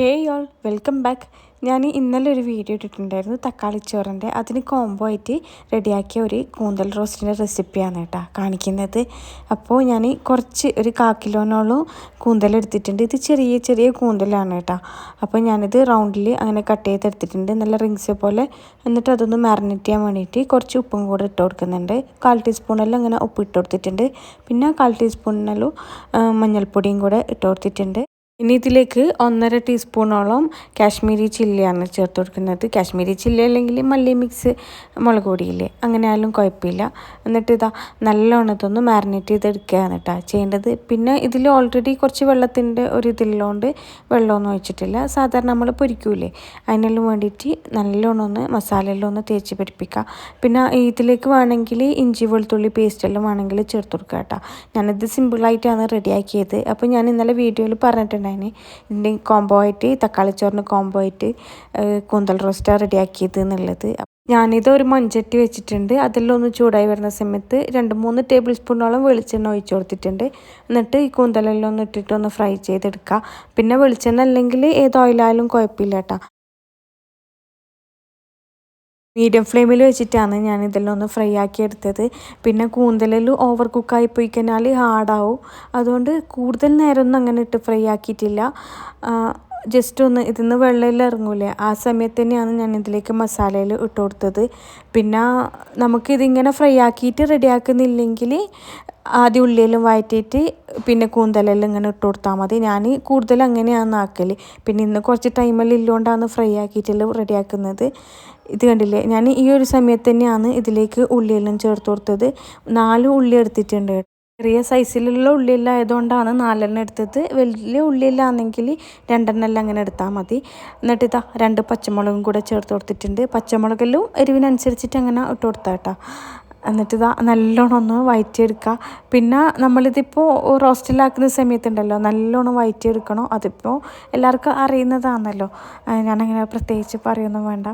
ഹേ y'all welcome back ഞാൻ ഇന്നലെ ഒരു വീഡിയോ ഇട്ടിട്ടുണ്ടായിരുന്നു തക്കാളി ചോറിന്റെ. അതിന് കോംബോ ആയിട്ട് റെഡിയാക്കിയ ഒരു കൂന്തൽ റോസ്റ്റിന്റെ റെസിപ്പിയാണ് കേട്ടോ കാണിക്കുന്നത്. അപ്പോൾ ഞാൻ കുറച്ച് ഒരു കാ കിലോനോളം കൂന്തൽ എടുത്തിട്ടുണ്ട്. ഇത് ചെറിയ ചെറിയ കൂന്തലാണ് കേട്ടോ. അപ്പോൾ ഞാനിത് റൗണ്ടിൽ അങ്ങനെ കട്ട് ചെയ്തെടുത്തിട്ടുണ്ട് നല്ല റിങ്സ് പോലെ എന്നിട്ട് അതൊന്ന് മാറിനേറ്റ് ചെയ്യാൻ വേണ്ടിയിട്ട് കുറച്ച് ഉപ്പും കൂടെ ഇട്ട് കൊടുക്കുന്നുണ്ട്. കാൽ ടീസ്പൂണെല്ലാം അങ്ങനെ ഉപ്പ് ഇട്ട് കൊടുത്തിട്ടുണ്ട്. പിന്നെ കാൽ ടീസ്പൂണിനെല്ലാം മഞ്ഞൾപ്പൊടിയും കൂടെ ഇട്ട് കൊടുത്തിട്ടുണ്ട്. ഇനി ഇതിലേക്ക് ഒന്നര ടീസ്പൂണോളം കാശ്മീരി ചില്ലിയാണ് ചേർത്ത് കൊടുക്കുന്നത്. കാശ്മീരി ചില്ലി അല്ലെങ്കിൽ മല്ലി മിക്സ് മുളക് പൊടിയില്ലേ അങ്ങനെ ആയാലും കുഴപ്പമില്ല. എന്നിട്ട് ഇതാ നല്ലോണം ഇതൊന്ന് മാരിനേറ്റ് ചെയ്തെടുക്കുകയാണ് കേട്ടോ ചെയ്യേണ്ടത്. പിന്നെ ഇതിൽ ഓൾറെഡി കുറച്ച് വെള്ളത്തിന്റെ ഒരു ഇതിലുള്ളതുകൊണ്ട് വെള്ളമൊന്നും ഒഴിച്ചിട്ടില്ല. സാധാരണ നമ്മൾ പൊരിക്കൂലേ അതിനെല്ലാം വേണ്ടിയിട്ട് നല്ലോണം ഒന്ന് മസാലയെല്ലാം ഒന്ന് തേച്ച് പിടിപ്പിക്കുക. പിന്നെ ഇതിലേക്ക് വേണമെങ്കിൽ ഇഞ്ചി വെളുത്തുള്ളി പേസ്റ്റെല്ലാം വേണമെങ്കിൽ ചേർത്ത് കൊടുക്കുക കേട്ടോ. ഞാനിത് സിമ്പിളായിട്ടാണ് റെഡിയാക്കിയത് അപ്പോൾ ഞാൻ ഇന്നലെ വീഡിയോയിൽ പറഞ്ഞിട്ടുണ്ടായിരുന്നു. ഇതിന്റെ കോംബോ ആയിട്ട് തക്കാളി ചോറിന് കോംബോ ആയിട്ട് കൂന്തൽ റോസ്റ്റ് റെഡിയാക്കിയത് എന്നുള്ളത്. ഞാനിത് ഒരു മൺചട്ടി വെച്ചിട്ടുണ്ട്. അതെല്ലാം ഒന്ന് ചൂടായി വരുന്ന സമയത്ത് രണ്ട് മൂന്ന് ടേബിൾ സ്പൂണോളം വെളിച്ചെണ്ണ ഒഴിച്ചു കൊടുത്തിട്ടുണ്ട്. എന്നിട്ട് ഈ കൂന്തലെല്ലാം ഒന്ന് ഇട്ടിട്ട് ഒന്ന് ഫ്രൈ ചെയ്തെടുക്കുക പിന്നെ വെളിച്ചെണ്ണ അല്ലെങ്കിൽ ഏത് ഓയിലായാലും കുഴപ്പമില്ല കേട്ടോ മീഡിയം ഫ്ലെയിമിൽ വെച്ചിട്ടാണ് ഞാൻ ഇതെല്ലാം ഒന്ന് ഫ്രൈ ആക്കി എടുത്തത്. പിന്നെ കൂന്തലിൽ ഓവർ കുക്കായി പോയി കഴിഞ്ഞാൽ ഹാർഡാവും അതുകൊണ്ട് കൂടുതൽ നേരമൊന്നും അങ്ങനെ ഇട്ട് ഫ്രൈ ആക്കിയിട്ടില്ല. ജസ്റ്റ് ഒന്ന് ഇതിന്ന് വെള്ളമെല്ലാം ഇറങ്ങൂലേ. ആ സമയത്ത് തന്നെയാണ് ഞാൻ ഇതിലേക്ക് മസാലയിൽ ഇട്ട് കൊടുത്തത്. പിന്നെ നമുക്കിതിങ്ങനെ ഫ്രൈ ആക്കിയിട്ട് റെഡിയാക്കുന്നില്ലെങ്കിൽ ആദ്യം ഉള്ളിയെല്ലാം വഴറ്റിയിട്ട് പിന്നെ കൂന്തലെല്ലാം ഇങ്ങനെ ഇട്ട് കൊടുത്താൽ മതി. ഞാൻ കൂടുതൽ അങ്ങനെയാണ് ആക്കൽ പിന്നെ ഇന്ന് കുറച്ച് ടൈമെല്ലാം ഇല്ലോണ്ടാണ് ഫ്രൈ ആക്കിയിട്ടെല്ലാം റെഡിയാക്കുന്നത് ഇത് കണ്ടില്ലേ? ഞാൻ ഈ ഒരു സമയത്ത് തന്നെയാണ് ഇതിലേക്ക് ഉള്ളിയെല്ലാം ചേർത്ത് കൊടുത്തത്. നാല് ഉള്ളി എടുത്തിട്ടുണ്ട്. ചെറിയ സൈസിലുള്ള ഉള്ളിലായതുകൊണ്ടാണ് നാലെണ്ണം എടുത്തത്. വലിയ ഉള്ളിയെല്ലാം രണ്ടെണ്ണം എല്ലാം അങ്ങനെ എടുത്താൽ മതി. എന്നിട്ട് ഇതാ രണ്ട് പച്ചമുളകും കൂടെ ചേർത്ത് കൊടുത്തിട്ടുണ്ട്. പച്ചമുളകെല്ലാം എരിവിനനുസരിച്ചിട്ട് അങ്ങനെ ഇട്ട് കൊടുത്താൽ കേട്ടോ. എന്നിട്ടിതാ നല്ലോണം ഒന്ന് വയറ്റിയെടുക്കുക. പിന്നെ നമ്മളിതിപ്പോൾ റോസ്റ്റിലാക്കുന്ന സമയത്തുണ്ടല്ലോ നല്ലോണം വയറ്റിയെടുക്കണം? അതിപ്പോൾ എല്ലാവർക്കും അറിയുന്നതാണല്ലോ. ഞാനങ്ങനെ പ്രത്യേകിച്ച് പറയൊന്നും വേണ്ട.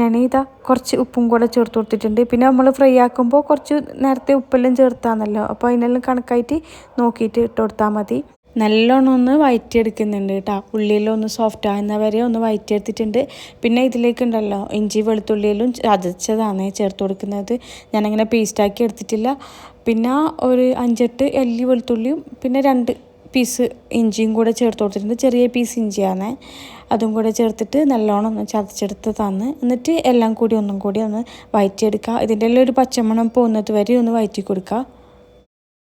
ഞാൻ ഇതാ കുറച്ച് ഉപ്പും കൂടെ ചേർത്ത് കൊടുത്തിട്ടുണ്ട്. പിന്നെ നമ്മൾ ഫ്രൈ ആക്കുമ്പോൾ കുറച്ച് നേരത്തെ ഉപ്പെല്ലാം ചേർത്താന്നല്ലോ. അപ്പോൾ അതിനെല്ലാം കണക്കായിട്ട് നോക്കിയിട്ട് ഇട്ട് കൊടുത്താൽ മതി. നല്ലോണം ഒന്ന് വയറ്റിയെടുക്കുന്നുണ്ട് കേട്ടോ. ഉള്ളിയെല്ലാം ഒന്ന് സോഫ്റ്റ് ആകുന്ന വരെ ഒന്ന് വയറ്റിയെടുത്തിട്ടുണ്ട്. പിന്നെ ഇതിലേക്കുണ്ടല്ലോ ഇഞ്ചി വെളുത്തുള്ളിയിലും ചതച്ചതാണ് ചേർത്ത് കൊടുക്കുന്നത്. ഞാനങ്ങനെ പേസ്റ്റാക്കി എടുത്തിട്ടില്ല. പിന്നെ ഒരു അഞ്ചെട്ട് എല്ലി വെളുത്തുള്ളിയും പിന്നെ രണ്ട് പീസ് ഇഞ്ചിയും കൂടെ ചേർത്ത് കൊടുത്തിട്ടുണ്ട്. ചെറിയ പീസ് ഇഞ്ചിയാണ്. അതും കൂടെ ചേർത്തിട്ട് നല്ലോണം ഒന്ന് ചതച്ചെടുത്ത് തന്ന് എന്നിട്ട് എല്ലാം കൂടി ഒന്നും കൂടി ഒന്ന് വയറ്റിയെടുക്കുക. ഇതിന്റെ എല്ലാം ഒരു പച്ചമണം പോകുന്നത് വരെ ഒന്ന് വയറ്റി കൊടുക്കുക.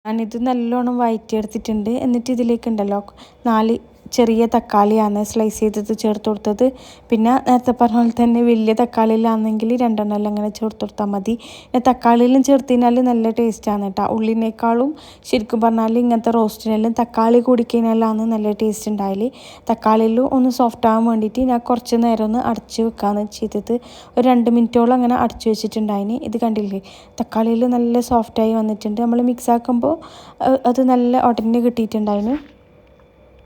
ഞാനിത് നല്ലോണം വയറ്റിയെടുത്തിട്ടുണ്ട്. എന്നിട്ട് ഇതിലേക്കുണ്ടല്ലോ നാല് ചെറിയ തക്കാളിയാണ് സ്ലൈസ് ചെയ്തത് ചേർത്ത് കൊടുത്തത്. പിന്നെ നേരത്തെ പറഞ്ഞ പോലെ തന്നെ വലിയ തക്കാളിയിലാണെങ്കിൽ രണ്ടെണ്ണം അങ്ങനെ ചേർത്ത് കൊടുത്താൽ മതി. പിന്നെ തക്കാളിയിലും ചേർത്ത് കഴിഞ്ഞാൽ നല്ല ടേസ്റ്റാണ് കേട്ടോ. ഉള്ളിനേക്കാളും ശരിക്കും പറഞ്ഞാൽ ഇങ്ങനത്തെ റോസ്റ്റിനെല്ലാം തക്കാളി കൂടി കഴിഞ്ഞാലാണ് നല്ല ടേസ്റ്റ് ഉണ്ടായാൽ തക്കാളിയിലും ഒന്ന് സോഫ്റ്റ് ആവാൻ വേണ്ടിയിട്ട് ഞാൻ കുറച്ച് നേരം ഒന്ന് അടച്ച് വെക്കാന്ന് ചെയ്തത്. ഒരു രണ്ട് മിനിറ്റോളം അങ്ങനെ അടച്ചു വെച്ചിട്ടുണ്ടായിന്. ഇത് കണ്ടില്ലേ? തക്കാളിയിൽ നല്ല സോഫ്റ്റായി വന്നിട്ടുണ്ട്. നമ്മൾ മിക്സ് ആക്കുമ്പോൾ അത് നല്ല ഉടനെ കിട്ടിയിട്ടുണ്ടായിരുന്നു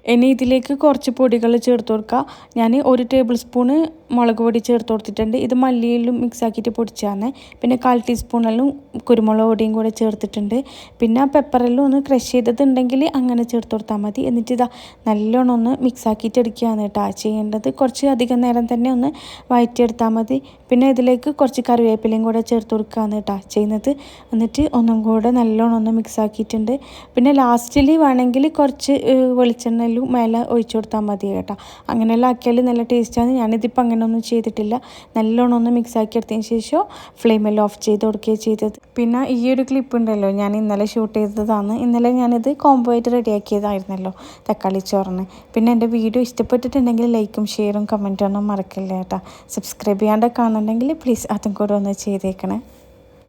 ഇനി ഇതിലേക്ക് കുറച്ച് പൊടികൾ ചേർത്ത് കൊടുക്കുക ഞാൻ ഒരു ടേബിൾ സ്പൂണ് മുളക് പൊടി ചേർത്ത് കൊടുത്തിട്ടുണ്ട്. ഇത് മല്ലിയിലും മിക്സ് ആക്കിയിട്ട് പൊടിച്ചാണ് പിന്നെ കാൽ ടീസ്പൂണെല്ലാം കുരുമുളക് പൊടിയും കൂടെ ചേർത്തിട്ടുണ്ട്. പിന്നെ ആ പെപ്പറെല്ലാം ഒന്ന് ക്രഷ് ചെയ്തതുണ്ടെങ്കിൽ അങ്ങനെ ചേർത്ത് കൊടുത്താൽ മതി. എന്നിട്ട് ഇതാ നല്ലോണം ഒന്ന് മിക്സ് ആക്കിയിട്ട് എടുക്കുകയാണ് കേട്ടോ ചെയ്യേണ്ടത്. കുറച്ച് അധികം നേരം തന്നെ ഒന്ന് വഴറ്റിയെടുത്താൽ മതി. പിന്നെ ഇതിലേക്ക് കുറച്ച് കറിവേപ്പിലയും കൂടെ ചേർത്ത് കൊടുക്കുകയാണ് കേട്ടോ ചെയ്യുന്നത്. എന്നിട്ട് ഒന്നും കൂടെ നല്ലോണം ഒന്ന് മിക്സ് ആക്കിയിട്ടുണ്ട്. പിന്നെ ലാസ്റ്റിൽ വേണമെങ്കിൽ കുറച്ച് വെളിച്ചെണ്ണയിലും മേലെ ഒഴിച്ചു കൊടുത്താൽ മതി കേട്ടോ. അങ്ങനെയെല്ലാം ആക്കിയാൽ നല്ല ടേസ്റ്റാണ് ഞാനിതിപ്പോൾ അങ്ങനെയൊന്നും ചെയ്തിട്ടില്ല. നല്ലോണം ഒന്ന് മിക്സ് ആക്കി എടുത്തതിന് ശേഷം ഫ്ലെയിമിൽ ഓഫ് ചെയ്ത് കൊടുക്കുകയാണ് ചെയ്തത്. പിന്നെ ഈ ഒരു ക്ലിപ്പ് ഉണ്ടല്ലോ ഞാൻ ഇന്നലെ ഷൂട്ട് ചെയ്തതാണ്. ഇന്നലെ ഞാനിത് കോംബോ ആയിട്ട് റെഡിയാക്കിയതായിരുന്നല്ലോ തക്കാളി ചോറിന്. പിന്നെ എന്റെ വീഡിയോ ഇഷ്ടപ്പെട്ടിട്ടുണ്ടെങ്കിൽ ലൈക്കും ഷെയറും കമന്റും ഒന്നും മറക്കില്ല കേട്ടോ. സബ്സ്ക്രൈബ് ചെയ്യാണ്ട് കാണുന്നുണ്ടെങ്കിൽ പ്ലീസ് അതും കൂടെ ഒന്ന് ചെയ്തേക്കണേ.